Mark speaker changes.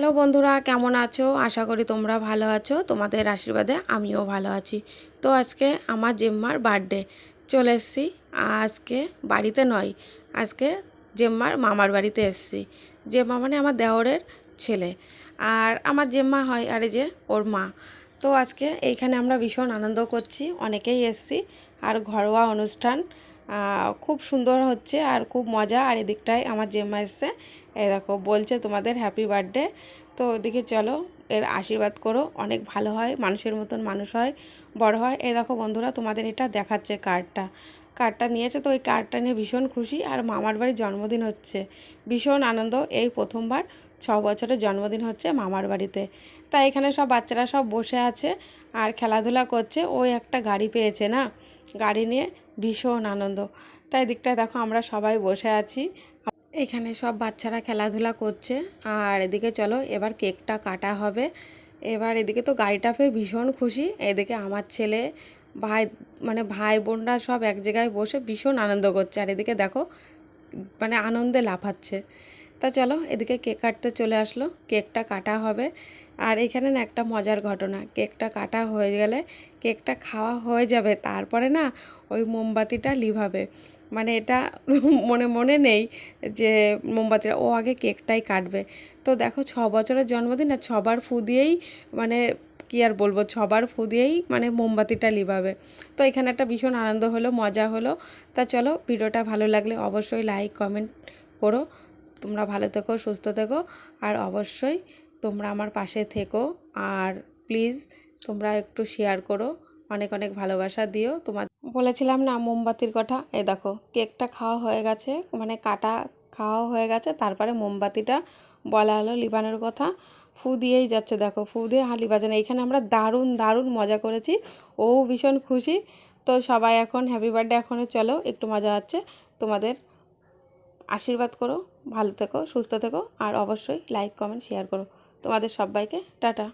Speaker 1: Hello বন্ধুরা, কেমন আছো? আশা করি তোমরা ভালো আছো। তোমাদের আশীর্বাদে আমিও ভালো আছি। তো আজকে আমার জেম্মার বার্থডে। চলে এসেছি। আজকে বাড়িতে নয়, আজকে জেম্মার মামার বাড়িতে এসেছি। জেম্মা মানে আমার দেওরের ছেলে। আর আমার জেম্মা হয়, আরে যে, ওর মা। তো আজকে এইখানে আমরা ভীষণ আনন্দ করছি। অনেকেই এসেছি। আর ঘরোয়া অনুষ্ঠান খুব সুন্দর হচ্ছে আর খুব মজা। আর এদিকটায় আমার জেম্মা এসছে। এই দেখো, বলছে তোমাদের হ্যাপি বার্থডে তো ওদিকে চলো, এর আশীর্বাদ করো। অনেক ভালো হয়, মানুষের মতন মানুষ হয়, বড় হয়। এই দেখো বন্ধুরা, তোমাদের এটা দেখাচ্ছে কার্ডটা কার্ডটা নিয়েছে, তো ওই কার্ডটা নিয়ে ভীষণ খুশি। আর মামার বাড়ির জন্মদিন হচ্ছে। ভীষণ আনন্দ, এই প্রথমবার ছ বছরের জন্মদিন হচ্ছে মামার বাড়িতে। তাই এখানে সব বাচ্চারা সব বসে আছে আর খেলাধুলা করছে। ওই একটা গাড়ি পেয়েছে না? গাড়ি নিয়ে ভীষণ আনন্দ। তাই দিকটায় দেখো আমরা সবাই বসে আছি। এখানে সব বাচ্চারা খেলাধুলা করছে। আর এদিকে চলো, এবার কেকটা কাটা হবে। এবার এদিকে তো গাড়িটা পেয়ে ভীষণ খুশি। এদিকে আমার ছেলে ভাই মানে ভাই বোনরা সব এক জায়গায় বসে ভীষণ আনন্দ করছে। আর এদিকে দেখো মানে আনন্দে লাফাচ্ছে। তা চলো, এদিকে কেক কাটতে চলে আসলো। কেকটা কাটা হবে। আর এখানে না একটা মজার ঘটনা। কেকটা কাটা হয়ে গেলে কেকটা খাওয়া হয়ে যাবে। তারপরে না ওই মোমবাতিটা লিভাবে মানে এটা মনে মনে নেই যে মোমবাতিটা, ও আগে কেকটাই কাটবে। তো দেখো, ছ বছরের জন্মদিন আর ছবার ফু দিয়েই মানে কি আর বলব সবার ফু দিয়েই মানে মোমবাতিটা লিভাবে। তো এখানে একটা ভীষণ আনন্দ হলো, মজা হলো। তা চলো, ভিডিওটা ভালো লাগলে অবশ্যই লাইক কমেন্ট করো। তোমরা ভালো থেকো, সুস্থ থেকো। আর অবশ্যই তোমরা আমার পাশে থেকো। আর প্লিজ তোমরা একটু শেয়ার করো। অনেক অনেক ভালোবাসা দিও। তোমার বলেছিলাম না মোমবাতির কথা? এ দেখো, কেকটা খাওয়া হয়ে গেছে মানে কাটা খাওয়া হয়ে গেছে, তারপরে মোমবাতিটা বলা হলো লিবানোর কথা। ফু দিয়েই যাচ্ছে, দেখো, ফু দিয়ে হালি বাজানো। এখানে আমরা দারুণ দারুণ মজা করেছি। ও ভীষণ খুশি। তো সবাই এখন হ্যাপি বার্থডে এখনও চলো, একটু মজা হচ্ছে। তোমাদের আশীর্বাদ করো, ভালো থেকো, সুস্থ থেকো, আর অবশ্যই লাইক কমেন্ট শেয়ার করো। তোমাদের সবাইকে, টাটা।